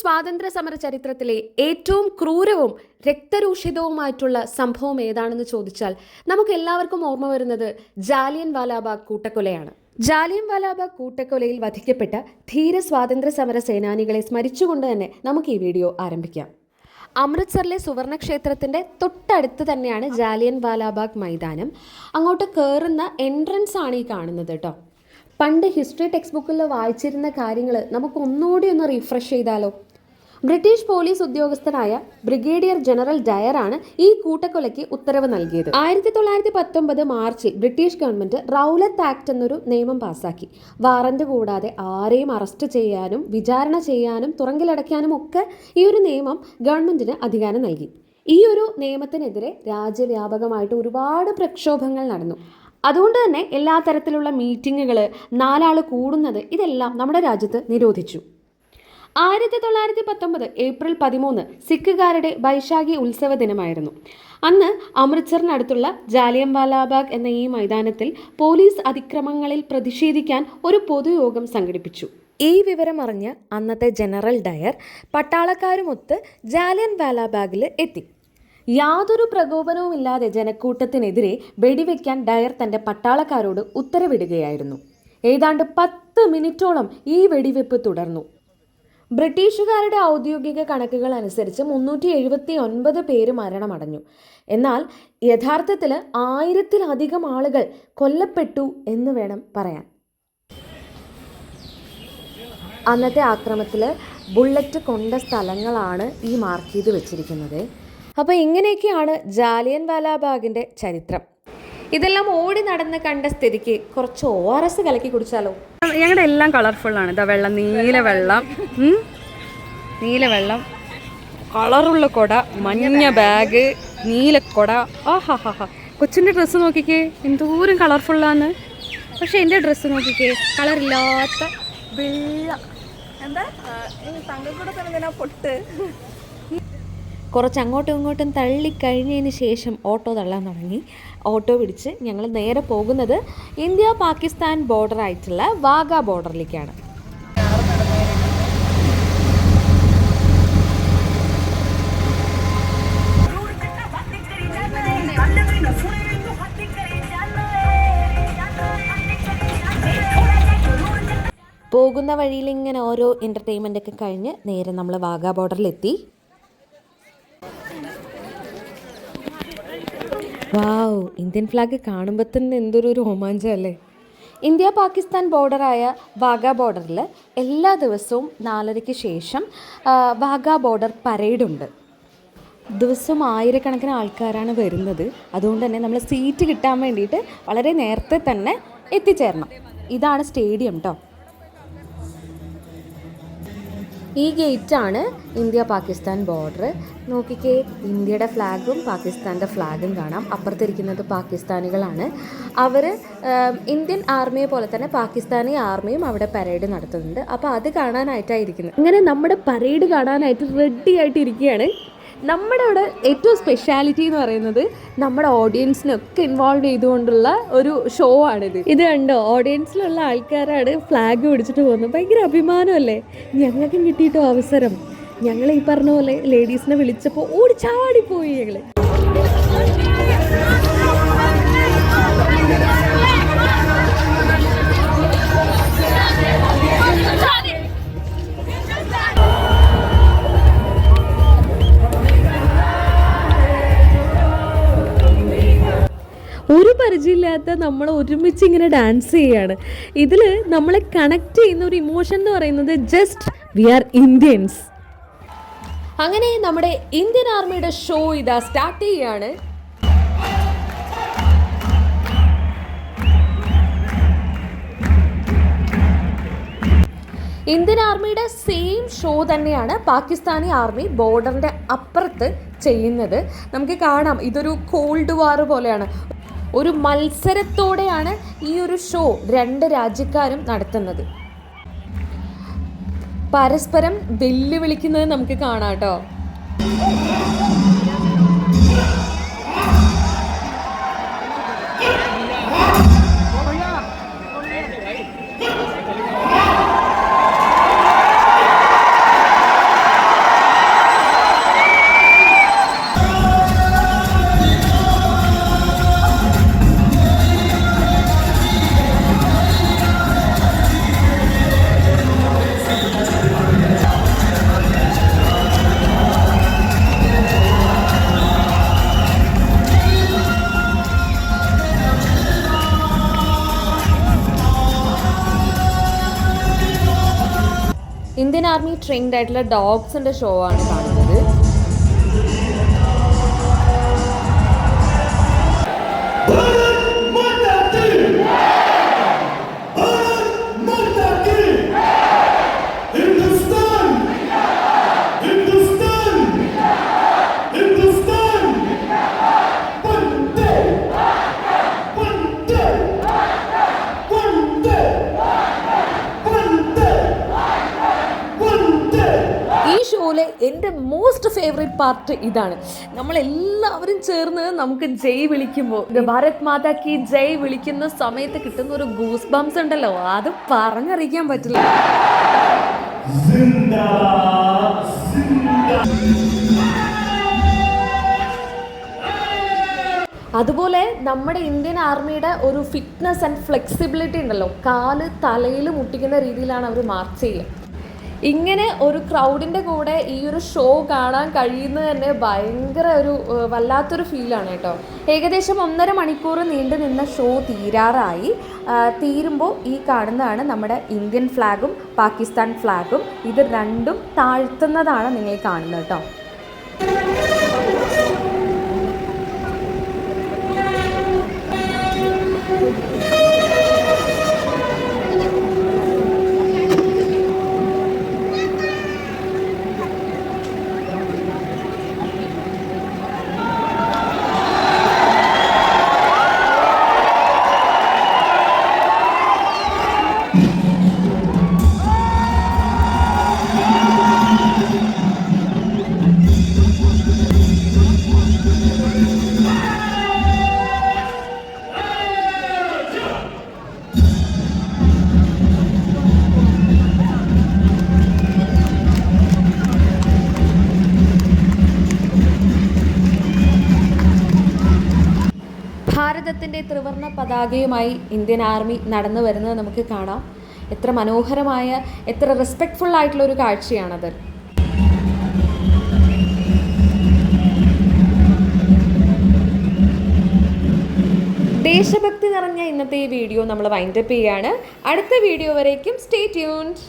സ്വാതന്ത്ര്യ സമര ചരിത്രത്തിലെ ഏറ്റവും ക്രൂരവും രക്തരൂഷിതവുമായിട്ടുള്ള സംഭവം ഏതാണെന്ന് ചോദിച്ചാൽ നമുക്ക് എല്ലാവർക്കും ഓർമ്മ വരുന്നത് ജാലിയൻ വാലാബാഗ് കൂട്ടക്കൊലയാണ്. ജാലിയൻ വാലാബാഗ് കൂട്ടക്കൊലയിൽ വധിക്കപ്പെട്ട ധീര സ്വാതന്ത്ര്യ സമര സേനാനികളെ സ്മരിച്ചുകൊണ്ട് തന്നെ നമുക്ക് ഈ വീഡിയോ ആരംഭിക്കാം. അമൃത്സറിലെ സുവർണ ക്ഷേത്രത്തിന്റെ തൊട്ടടുത്ത് തന്നെയാണ് ജാലിയൻ വാലാബാഗ് മൈതാനം. അങ്ങോട്ട് കയറുന്ന എൻട്രൻസ് ആണ് ഈ കാണുന്നത് കേട്ടോ പണ്ട് ഹിസ്റ്ററി ടെക്സ്റ്റ് ബുക്കിൽ വായിച്ചിരുന്ന കാര്യങ്ങൾ നമുക്ക് ഒന്നുകൂടി ഒന്ന് റീഫ്രഷ് ചെയ്താലോ? ബ്രിട്ടീഷ് പോലീസ് ഉദ്യോഗസ്ഥനായ ബ്രിഗേഡിയർ ജനറൽ ഡയറാണ് ഈ കൂട്ടക്കൊലയ്ക്ക് ഉത്തരവ് നൽകിയത്. ആയിരത്തി തൊള്ളായിരത്തി പത്തൊമ്പത് മാർച്ചിൽ ബ്രിട്ടീഷ് ഗവൺമെന്റ് റൗലത്ത് ആക്ട് എന്നൊരു നിയമം പാസാക്കി. വാറന്റ് കൂടാതെ ആരെയും അറസ്റ്റ് ചെയ്യാനും വിചാരണ ചെയ്യാനും തുറങ്കിലടയ്ക്കാനും ഒക്കെ ഈ ഒരു നിയമം ഗവൺമെന്റിന് അധികാരം നൽകി. ഈ ഒരു നിയമത്തിനെതിരെ രാജ്യവ്യാപകമായിട്ട് ഒരുപാട് പ്രക്ഷോഭങ്ങൾ നടന്നു. അതുകൊണ്ട് തന്നെ എല്ലാ തരത്തിലുള്ള മീറ്റിങ്ങുകൾ നാലാൾ കൂടുന്നത് ഇതെല്ലാം നമ്മുടെ രാജ്യത്ത് നിരോധിച്ചു. ആയിരത്തി തൊള്ളായിരത്തി പത്തൊമ്പത് ഏപ്രിൽ പതിമൂന്ന് സിഖുകാരുടെ ബൈശാഖി ഉത്സവ ദിനമായിരുന്നു. അന്ന് അമൃത്സറിനടുത്തുള്ള ജാലിയം വാലാബാഗ് എന്ന ഈ മൈതാനത്തിൽ പോലീസ് അതിക്രമങ്ങളിൽ പ്രതിഷേധിക്കാൻ ഒരു പൊതുയോഗം സംഘടിപ്പിച്ചു. ഈ വിവരമറിഞ്ഞ് അന്നത്തെ ജനറൽ ഡയർ പട്ടാളക്കാരുമൊത്ത് ജാലിയൻ വാലാബാഗിൽ എത്തി. യാതൊരു പ്രകോപനവുമില്ലാതെ ജനക്കൂട്ടത്തിനെതിരെ വെടിവെക്കാൻ ഡയർ തന്റെ പട്ടാളക്കാരോട് ഉത്തരവിടുകയായിരുന്നു. ഏതാണ്ട് പത്ത് മിനിറ്റോളം ഈ വെടിവെപ്പ് തുടർന്നു. ബ്രിട്ടീഷുകാരുടെ ഔദ്യോഗിക കണക്കുകൾ അനുസരിച്ച് മുന്നൂറ്റി എഴുപത്തി ഒൻപത് പേര് മരണമടഞ്ഞു. എന്നാൽ യഥാർത്ഥത്തിൽ ആയിരത്തിലധികം ആളുകൾ കൊല്ലപ്പെട്ടു എന്ന് വേണം പറയാൻ. അന്നത്തെ ആക്രമത്തിൽ ബുള്ളറ്റ് കൊണ്ട സ്ഥലങ്ങളാണ് ഈ മാർക്ക് ചെയ്ത് വെച്ചിരിക്കുന്നത്. അപ്പോൾ ഇങ്ങനെയൊക്കെയാണ് ജാലിയൻ വാലാബാഗിന്റെ ചരിത്രം. ഇതെല്ലാം ഓടി നടന്ന് കണ്ട സ്ഥിതിക്ക് കുറച്ച് ഒ ആർ എസ് കലക്കി കുടിച്ചാലോ? ഞങ്ങളുടെ എല്ലാം കളർഫുൾ ആണ്. ഇതാ വെള്ളം നീല വെള്ളം. നീല വെള്ളം. കളറുള്ള കൊട മഞ്ഞ ബാഗ് നീല കൊട. ആ ഹാ ഹാ ഹാ കൊച്ചിന്റെ ഡ്രസ്സ് നോക്കിക്കേ. എന്തോരം കളർഫുള്ളാന്ന് പക്ഷെ എന്റെ ഡ്രസ്സ് നോക്കിക്കേ. കളറില്ലാത്ത വെള്ള. എന്താ? തങ്കക്കൂടെ തന്നെ പൊട്ട്? കുറച്ച് അങ്ങോട്ടും ഇങ്ങോട്ടും തള്ളിക്കഴിഞ്ഞതിന് ശേഷം ഓട്ടോ തള്ളാൻ തുടങ്ങി. ഓട്ടോ പിടിച്ച് ഞങ്ങൾ നേരെ പോകുന്നത് ഇന്ത്യ പാകിസ്ഥാൻ ബോർഡർ ആയിട്ടുള്ള വാഗ ബോർഡറിലേക്കാണ് പോകുന്ന വഴിയിൽ ഇങ്ങനെ ഓരോ എന്റർടൈൻമെന്റ് ഒക്കെ കഴിഞ്ഞ് നേരെ നമ്മൾ വാഗ ബോർഡറിലെത്തി വാവ് ഇന്ത്യൻ ഫ്ലാഗ് കാണുമ്പോൾ തന്നെ എന്തൊരു രോമാഞ്ചം അല്ലേ ഇന്ത്യ പാകിസ്ഥാൻ ബോർഡറായ വാഗ ബോർഡറിൽ എല്ലാ ദിവസവും നാലരയ്ക്ക് ശേഷം വാഗ ബോർഡർ പരേഡുണ്ട്. ദിവസം ആയിരക്കണക്കിന് ആൾക്കാരാണ് വരുന്നത്. അതുകൊണ്ട് തന്നെ നമ്മൾ സീറ്റ് കിട്ടാൻ വേണ്ടിയിട്ട് വളരെ നേരത്തെ തന്നെ എത്തിച്ചേരണം. ഇതാണ് സ്റ്റേഡിയം കേട്ടോ ഈ ഗേറ്റാണ് ഇന്ത്യ പാകിസ്ഥാൻ ബോർഡർ. നോക്കിക്കേ ഇന്ത്യയുടെ ഫ്ലാഗും പാകിസ്ഥാന്റെ ഫ്ലാഗും കാണാം. അപ്പുറത്തിരിക്കുന്നത് പാകിസ്ഥാനികളാണ്. അവർ ഇന്ത്യൻ ആർമിയെ പോലെ തന്നെ പാകിസ്ഥാനി ആർമിയും അവിടെ പരേഡ് നടത്തുന്നുണ്ട്. അപ്പോൾ അത് കാണാനായിട്ടായിരിക്കുന്നത് ഇങ്ങനെ നമ്മുടെ പരേഡ് കാണാനായിട്ട് റെഡി ആയിട്ട് ഇരിക്കുകയാണ്. നമ്മുടെ അവിടെ ഏറ്റവും സ്പെഷ്യാലിറ്റി എന്ന് പറയുന്നത് നമ്മുടെ ഓഡിയൻസിനൊക്കെ ഇൻവോൾവ് ചെയ്തുകൊണ്ടുള്ള ഒരു ഷോ ആണിത് ഇത്. കണ്ടോ? ഓഡിയൻസിലുള്ള ആൾക്കാരാണ് ഫ്ലാഗ് പിടിച്ചിട്ട് പോകുന്നത്. ഭയങ്കര അഭിമാനമല്ലേ? ഞങ്ങൾക്കും കിട്ടിയിട്ടോ അവസരം. ഞങ്ങൾ ഈ പറഞ്ഞ പോലെ ലേഡീസിനെ വിളിച്ചപ്പോൾ ഓടിച്ചാടിപ്പോയി ഞങ്ങൾ പരിചയമില്ലാത്ത നമ്മൾ ഒരുമിച്ച് ഇങ്ങനെ ഡാൻസ് ചെയ്യാണ്. ഇതിൽ നമ്മളെ കണക്ട് ചെയ്യുന്ന ഒരു ഇമോഷൻ എന്ന് പറയുന്നത് ജസ്റ്റ് വി ആർ ഇന്ത്യൻസ് അങ്ങനെ നമ്മുടെ ഇന്ത്യൻ ആർമിയുടെ ഷോ ഇതാ സ്റ്റാർട്ട് ചെയ്യാണ്. ഇന്ത്യൻ ആർമിയുടെ സെയിം ഷോ തന്നെയാണ് പാകിസ്ഥാനി ആർമി ബോർഡറിന്റെ അപ്പുറത്ത് ചെയ്യുന്നത്. നമുക്ക് കാണാം ഇതൊരു കോൾഡ് വാർ പോലെയാണ്. ഒരു മത്സരത്തോടെയാണ് ഈ ഒരു ഷോ രണ്ട് രാജ്യക്കാരും നടത്തുന്നത്. പരസ്പരം വെല്ലുവിളിക്കുന്നത് നമുക്ക് കാണാം കേട്ടോ. ഇന്ത്യൻ ആർമി ട്രെയിൻഡ് ആയിട്ടുള്ള ഡോഗ്സിന്റെ ഷോ ആണ് കാണുന്നത്. അതുപോലെ എന്റെ മോസ്റ്റ് ഫേവറേറ്റ് പാർട്ട് ഇതാണ്. നമ്മളെല്ലാവരും ചേർന്ന് നമുക്ക് ജയ് വിളിക്കുമ്പോൾ ഭാരത് മാതാ കി ജയ് വിളിക്കുന്ന സമയത്ത് കിട്ടുന്ന ഒരു ഗൂസ് ബംസ് ഉണ്ടല്ലോ അത് പറഞ്ഞറിയിക്കാൻ പറ്റില്ല. അതുപോലെ നമ്മുടെ ഇന്ത്യൻ ആർമിയുടെ ഒരു ഫിറ്റ്നസ് ആൻഡ് ഫ്ലെക്സിബിലിറ്റി ഉണ്ടല്ലോ കാൽ തലയിൽ മുട്ടിക്കുന്ന രീതിയിലാണ് അവർ മാർച്ച് ചെയ്യുക. ഇങ്ങനെ ഒരു ക്രൗഡിന്റെ കൂടെ ഈ ഒരു ഷോ കാണാൻ കഴിയുന്നത് തന്നെ ഭയങ്കര ഒരു വല്ലാത്തൊരു ഫീലാണ് കേട്ടോ. ഏകദേശം ഒന്നര മണിക്കൂർ നീണ്ടു നിന്ന ഷോ തീരാറായി. തീരുമ്പോൾ ഈ കാണുന്നതാണ് നമ്മുടെ ഇന്ത്യൻ ഫ്ലാഗും പാകിസ്ഥാൻ ഫ്ലാഗും ഇത് രണ്ടും താഴ്ത്തുന്നതാണ് നിങ്ങൾ കാണുന്നത് കേട്ടോ. പതാകയുമായി ഇന്ത്യൻ ആർമി നടന്നു വരുന്നത് നമുക്ക് കാണാം. എത്ര മനോഹരമായ എത്ര റെസ്പെക്ട്ഫുൾ ആയിട്ടുള്ള ഒരു കാഴ്ചയാണത്. ദേശഭക്തി നിറഞ്ഞ ഇന്നത്തെ ഈ വീഡിയോ നമ്മൾ വൈൻഡപ്പ് ചെയ്യാണ് അടുത്ത വീഡിയോ വരേക്കും. Stay tuned